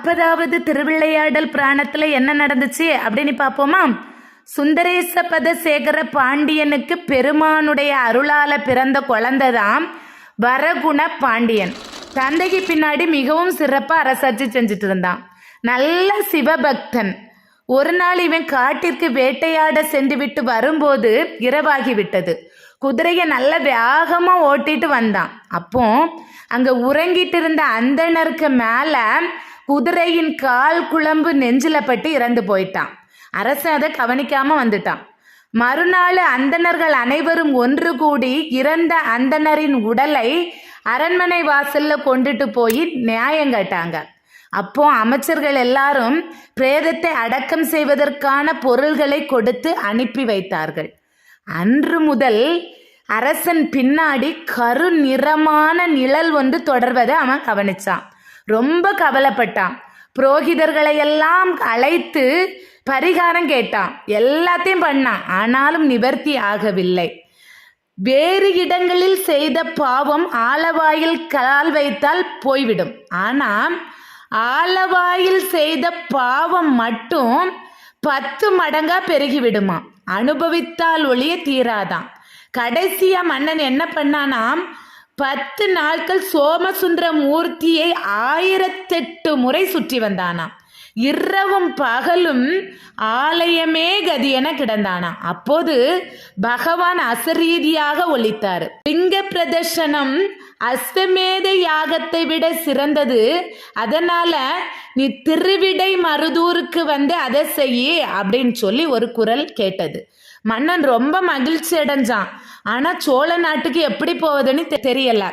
நாற்பதாவது திருவிளையாடல் புராணத்துல என்ன நடந்துச்சு அப்படின்னு பார்ப்போமா? சுந்தரேச பதசேகர பாண்டியனுக்கு பெருமானுடைய அருளால பிறந்த குழந்தைதான் வரகுண பாண்டியன். தந்தைக்கு பின்னாடி மிகவும் சிறப்பாக அரசாட்சி செஞ்சுட்டு இருந்தான். நல்ல சிவபக்தன். ஒரு நாள் இவன் காட்டிற்கு வேட்டையாட சென்று விட்டு வரும்போது இரவாகி விட்டது. குதிரையை நல்ல வேகமாக ஓட்டிட்டு வந்தான். அப்போ அங்க உறங்கிட்டு இருந்த அந்தணருக்கு மேல குதிரையின் கால் குழம்பு நெஞ்சில பட்டு இறந்து போயிட்டான். அரசன் அதை கவனிக்காம வந்துட்டான். மறுநாள் அந்தணர்கள் அனைவரும் ஒன்று கூடி இறந்த அந்தணரின் உடலை அரண்மனை வாசல்ல கொண்டுட்டு போய் நியாயம் கேட்டாங்க. அப்போ அமைச்சர்கள் எல்லாரும் பிரேதத்தை அடக்கம் செய்வதற்கான பொருள்களை கொடுத்து அனுப்பி வைத்தார்கள். அன்று முதல் அரசன் பின்னாடி கரு நிறமான நிழல் வந்து தொடர்வதை அவன் கவனிச்சான். ரொம்ப கவலைப்பட்டான். புரோகிதர்களை எல்லாம் அழைத்து பரிகாரம் கேட்டான். எல்லாத்தையும் பண்ணான். ஆனாலும் நிவர்த்தி ஆகவில்லை. வேறு இடங்களில் செய்த பாவம் ஆலவாயில் கால் வைத்தால் போய்விடும். ஆனால் ஆலவாயில் செய்த பாவம் மட்டும் பத்து மடங்கா பெருகிவிடுமா அனுபவித்தால் ஒளிய தீராதான் கடைசியா மன்னன் என்ன பண்ணானாம்? பத்து நாட்கள் சோமசுந்தர மூர்த்தியை ஆயிரத்தெட்டு முறை சுற்றி வந்தானாம். இரவும் பகலும் ஆலயமே கதி என கிடந்தானாம். அப்போது பகவான் அசரீதியாக ஒழித்தார் லிங்க பிரதர்ஷனம் அஸ்வமேத யாகத்தை விட சிறந்தது. அதனால நீ திருவிடை மருதூருக்கு வந்து அதை செய்ய அப்படின்னு சொல்லி ஒரு குரல் கேட்டது. மன்னன் ரொம்ப மகிழ்ச்சி அடைஞ்சான் ஆனா சோழ நாட்டுக்கு எப்படி போவதுன்னு தெரியல.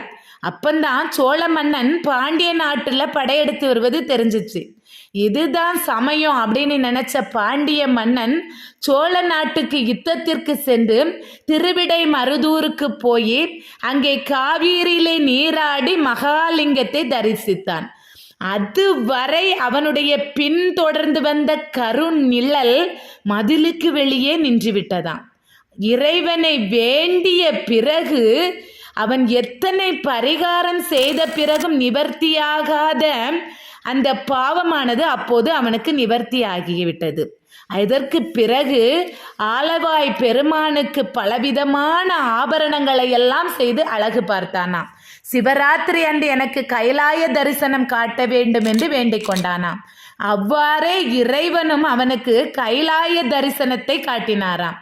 அப்பந்தான் சோழ மன்னன் பாண்டிய நாட்டுல படையெடுத்து வருவது தெரிஞ்சிச்சு. இதுதான் சமயம் அப்படின்னு நினைச்ச பாண்டிய மன்னன் சோழ நாட்டுக்கு யுத்தத்திற்கு சென்று திருவிடை மருதூருக்கு போய் அங்கே காவேரியிலே நீராடி மகாலிங்கத்தை தரிசித்தான். அதுவரை அவனுடைய பின்தொடர்ந்து வந்த கருநிழல் மதிலுக்கு வெளியே நின்று விட்டதாம் இறைவனை வேண்டிய பிறகு அவன் எத்தனை பரிகாரம் செய்த பிறகும் நிவர்த்தியாகாத அந்த பாவமானது அப்போது அவனுக்கு நிவர்த்தி ஆகிவிட்டது இதற்கு பிறகு ஆலவாய் பெருமானுக்கு பலவிதமான ஆபரணங்களை எல்லாம் செய்து அழகு பார்த்தானாம். சிவராத்திரி அன்று எனக்கு கைலாய தரிசனம் காட்ட வேண்டும் என்று வேண்டிக் கொண்டானாம். அவ்வாறே இறைவனும் அவனுக்கு கைலாய தரிசனத்தை காட்டினாராம்.